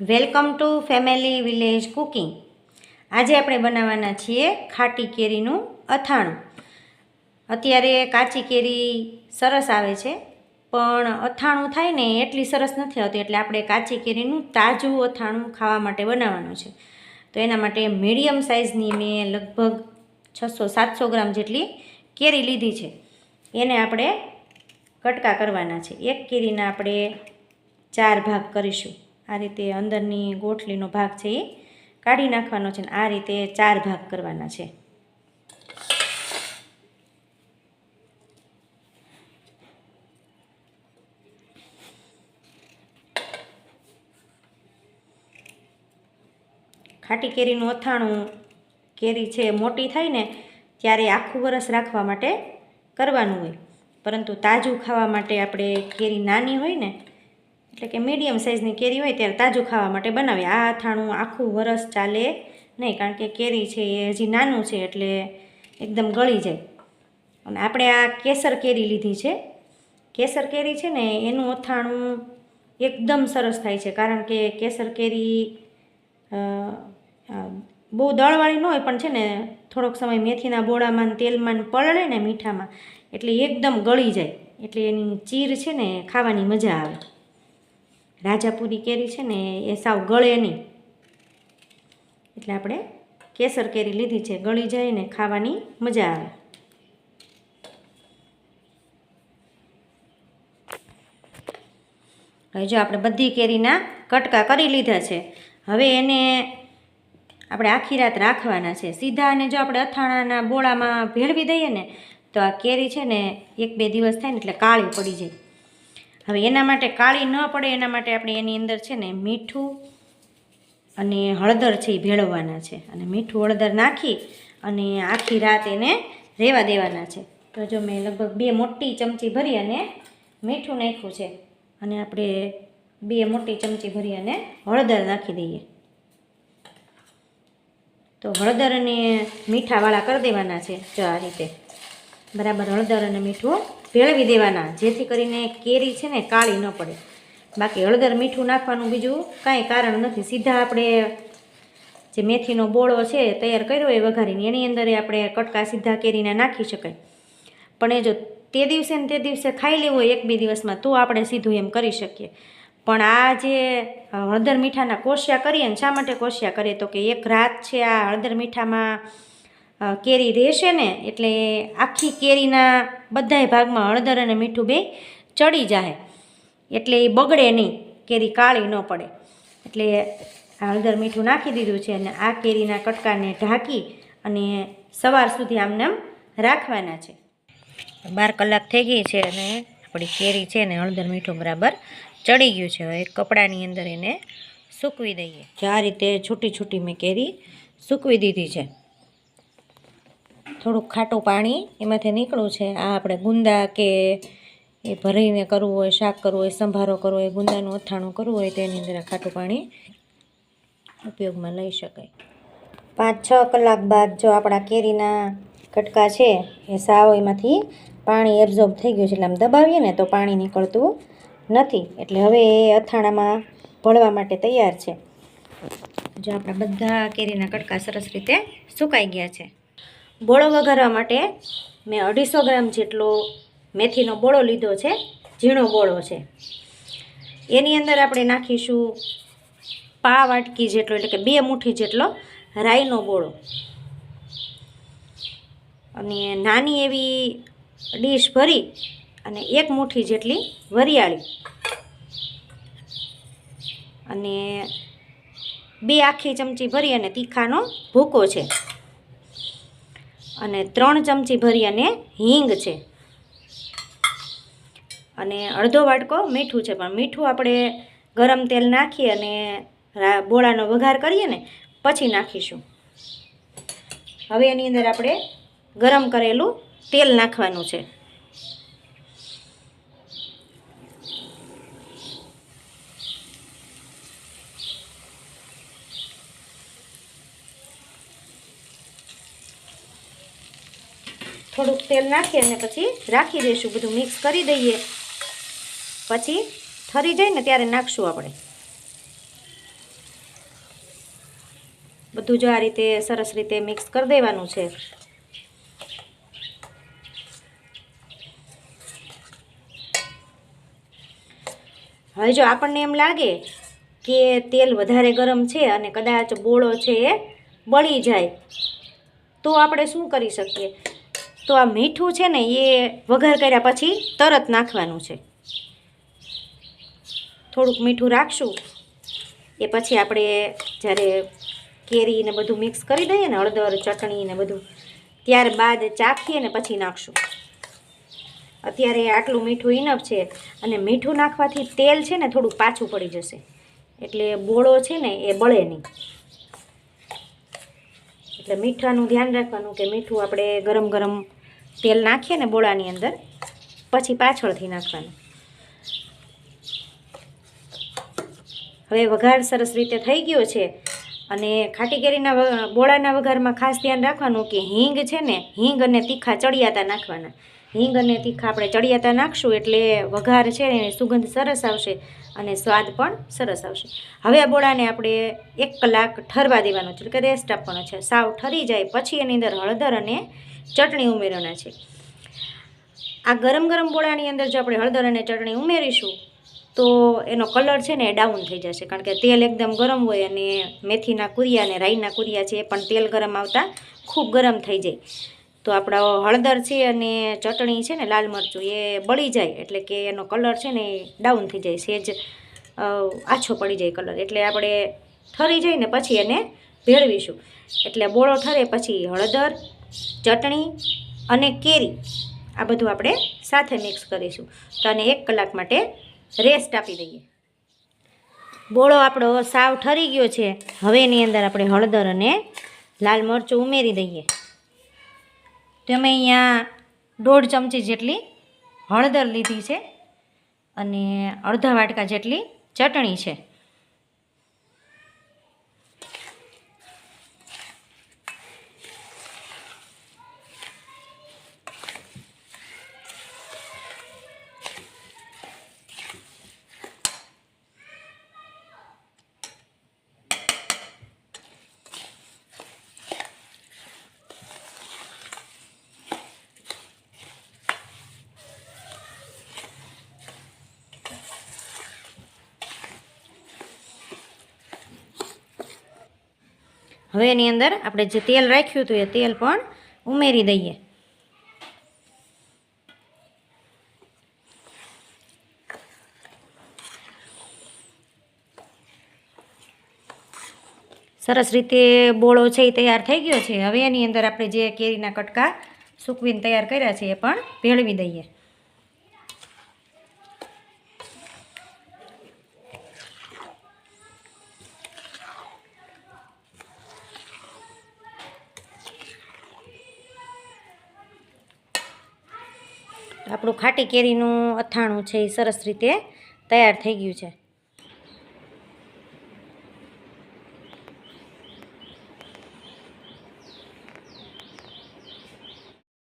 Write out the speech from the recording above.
Welcome to family village cooking. આજે આપણે બનાવવાના છીએ ખાટી કેરીનું અથાણું. અત્યારે કાચી કેરી સરસ આવે છે, પણ અથાણું થાય ને એટલી સરસ નથી આવતી, એટલે આપણે કાચી કેરીનું તાજું અથાણું ખાવા માટે બનાવવાનું છે. તો એના માટે મીડિયમ સાઇઝની મેં લગભગ છસો સાતસો ગ્રામ જેટલી કેરી લીધી છે. એને આપણે કટકા કરવાના છે. એક કેરીના આપણે ચાર ભાગ કરીશું. આ રીતે અંદરની ગોઠલીનો ભાગ છે એ કાઢી નાખવાનો છે ને આ રીતે ચાર ભાગ કરવાના છે. ખાટી કેરીનું અથાણું કેરી છે મોટી થાય ને ત્યારે આખું વરસ રાખવા માટે કરવાનું હોય. પરંતુ તાજું ખાવા માટે આપણે કેરી નાની હોય ને એટલે કે મીડિયમ સાઇઝની કેરી હોય ત્યારે તાજું ખાવા માટે બનાવીએ. આ અથાણું આખું વરસ ચાલે નહીં, કારણ કે કેરી છે એ હજી નાનું છે એટલે એકદમ ગળી જાય. અને આપણે આ કેસર કેરી લીધી છે. કેસર કેરી છે ને, એનું અથાણું એકદમ સરસ થાય છે, કારણ કે કેસર કેરી બહુ દળવાળી ન હોય, પણ છે ને, થોડોક સમય મેથીના બોળામાં તેલમાં પલળે ને મીઠામાં, એટલે એકદમ ગળી જાય. એટલે એની ચીર છે ને, ખાવાની મજા આવે. રાજાપુરી કેરી છે ને, એ સાવ ગળે નહીં. એટલે આપણે કેસર કેરી લીધી છે, ગળી જાય ને ખાવાની મજા આવે. હવે જો આપણે બધી કેરીના કટકા કરી લીધા છે, હવે એને આપણે આખી રાત રાખવાના છે. સીધા અને જો આપણે અથાણાના બોળામાં ભેળવી દઈએ ને, તો આ કેરી છે ને એક બે દિવસ થાય ને એટલે કાળી પડી જાય. હવે એના માટે કાળી ન પડે, એના માટે આપણે એની અંદર છે ને મીઠું અને હળદર છે એ ભેળવવાના છે. અને મીઠું હળદર નાખી અને આખી રાત એને રહેવા દેવાના છે. તો જો મેં લગભગ બે મોટી ચમચી ભરી અને મીઠું નાખ્યું છે. અને આપણે બે મોટી ચમચી ભરી અને હળદર નાખી દઈએ. તો હળદર અને મીઠાવાળા કરી દેવાના છે. જો આ રીતે. બરાબર હળદર અને મીઠું ભેળવી દેવાના, જેથી કરીને કેરી છે ને કાળી ન પડે. બાકી હળદર મીઠું નાખવાનું બીજું કાંઈ કારણ નથી. સીધા આપણે જે મેથીનો બોળો છે તૈયાર કર્યો, એ વઘારીને એની અંદર આપણે કટકા સીધા કેરીને નાખી શકાય. પણ એ જો તે દિવસે ને તે દિવસે ખાઈ લેવું એક બે દિવસમાં, તો આપણે સીધું એમ કરી શકીએ. પણ આ જે હળદર મીઠાના કોશિયા કરીએ ને શા માટે કોશિયા કરીએ? તો કે એક રાત છે આ હળદર મીઠામાં કેરી રહેશે ને, એટલે આખી કેરીના બધાય ભાગમાં હળદર અને મીઠું બે ચડી જાય એટલે એ બગડે નહીં, કેરી કાળી ન પડે. એટલે હળદર મીઠું નાખી દીધું છે અને આ કેરીના કટકાને ઢાંકી અને સવાર સુધી આમને આમ રાખવાના છે. બાર કલાક થઈ ગઈ છે અને આપણી કેરી છે ને હળદર મીઠું બરાબર ચડી ગયું છે. હવે કપડાની અંદર એને સૂકવી દઈએ. આ રીતે છૂટી છૂટી મેં કેરી સૂકવી દીધી છે. થોડુંક ખાટું પાણી એમાંથી નીકળું છે. આ આપણે ગુંદા કે એ ભરીને કરવું હોય, શાક કરવું હોય, સંભારો કરવો હોય, ગુંદાનું અથાણું કરવું હોય તેની અંદર ખાટું પાણી ઉપયોગમાં લઈ શકાય. પાંચ છ કલાક બાદ જો આપણા કેરીના કટકા છે, એ સાવ એમાંથી પાણી એબ્ઝોર્બ થઈ ગયું છે એટલે આમ દબાવીએ ને તો પાણી નીકળતું નથી. એટલે હવે એ અથાણામાં ભળવા માટે તૈયાર છે. જો આપણા બધા કેરીના કટકા સરસ રીતે સુકાઈ ગયા છે. બોળો વઘારવા માટે મેં અઢીસો ગ્રામ જેટલો મેથીનો બોળો લીધો છે, ઝીણો બોળો છે. એની અંદર આપણે નાખીશું પા વાટકી જેટલો, એટલે કે બે મુઠ્ઠી જેટલો રાઈનો બોળો. અને નાની એવી ડીશ ભરી અને એક મુઠ્ઠી જેટલી વરિયાળી. અને બે આખી ચમચી ભરી અને તીખાનો ભૂકો છે. અને ત્રણ ચમચી ભરી અને હિંગ છે. અને અડધો વાટકો મીઠું છે, પણ મીઠું આપણે ગરમ તેલ નાખી અને બોળાનો વઘાર કરીએ ને, પછી નાખીશું. હવે એની અંદર આપણે ગરમ કરેલું તેલ નાખવાનું છે. થોડુંક તેલ નાખી અને પછી રાખી દઈશું. બધું મિક્સ કરી દઈએ. પછી ઠરી જાય ને ત્યારે નાખશું આપણે. બધું જો આ રીતે સરસ રીતે મિક્સ કરી દેવાનું છે. હવે જો આપણને એમ લાગે કે તેલ વધારે ગરમ છે અને કદાચ બોળો છે એ બળી જાય, તો આપણે શું કરી શકીએ? તો આ મીઠું છે ને એ વઘાર કર્યા પછી તરત નાખવાનું છે. થોડુંક મીઠું રાખશું. એ પછી આપણે જ્યારે કેરી ને બધું મિક્સ કરી દઈએ ને હળદર, ચટણી ને બધું, ત્યારબાદ ચાખીએ ને પછી નાખશું. અત્યારે આટલું મીઠું ઇનફ છે અને મીઠું નાખવાથી તેલ છે ને થોડુંક પાછું પડી જશે. એટલે બોળો છે ને એ બળે નહીં. એટલે મીઠાનું ધ્યાન રાખવાનું કે મીઠું આપણે ગરમ ગરમ તેલ નાખીએ ને બોળાની અંદર, પછી પાછળથી નાખવાનું. હવે વઘાર સરસ રીતે થઈ ગયો છે અને ખાટી કેરીના બોળાના વઘારમાં ખાસ ધ્યાન રાખવાનું કે હિંગ છે ને, હિંગ અને તીખા ચડિયાતા નાખવાના. હિંગ અને તીખા આપણે ચડિયાતા નાખશું એટલે વઘાર છે એની સુગંધ સરસ આવશે અને સ્વાદ પણ સરસ આવશે. હવે આ બોળાને આપણે એક કલાક ઠરવા દેવાનો છે, એટલે કે રેસ્ટ આપવાનો છે. સાવ ઠરી જાય, પછી એની અંદર હળદર અને ચટણી ઉમેરવાના છે. આ ગરમ ગરમ બોળાની અંદર જો આપણે હળદર અને ચટણી ઉમેરીશું, તો એનો કલર છે ને ડાઉન થઈ જશે. કારણ કે તેલ એકદમ ગરમ હોય અને મેથીના કુરિયા અને રાઈના કુરિયા છે એ પણ તેલ ગરમ આવતા ખૂબ ગરમ થઈ જાય. તો આપણો હળદર છે અને ચટણી છે ને લાલ મરચું એ બળી જાય, એટલે કે એનો કલર છે ને ડાઉન થઈ જાય. સેજ આછો પડી જાય કલર. એટલે આપણે ઠરી જાય ને પછી એને ભેળવીશું. એટલે બોળો ઠરે પછી હળદર ચટણી અને કેરી આ બધું આપણે સાથે મિક્સ કરીશું. તો આને એક કલાક માટે રેસ્ટ આપી દઈએ. બોળો આપણો સાવ ઠરી ગયો છે. હવે એની અંદર આપણે હળદર અને લાલ મરચું ઉમેરી દઈએ. તો અમે અહીંયા દોઢ ચમચી જેટલી હળદર લીધી છે. અને અડધા વાટકા જેટલી ચટણી છે. હવે એની અંદર આપણે જે તેલ રાખ્યું હતું એ તેલ પણ ઉમેરી દઈએ. સરસ રીતે બોળો છે એ તૈયાર થઈ ગયો છે. હવે એની અંદર આપણે જે કેરીના કટકા સૂકવીને તૈયાર કર્યા છે એ પણ ભેળવી દઈએ. આપણું ખાટી કેરીનું અથાણું છે એ સરસ રીતે તૈયાર થઈ ગયું છે.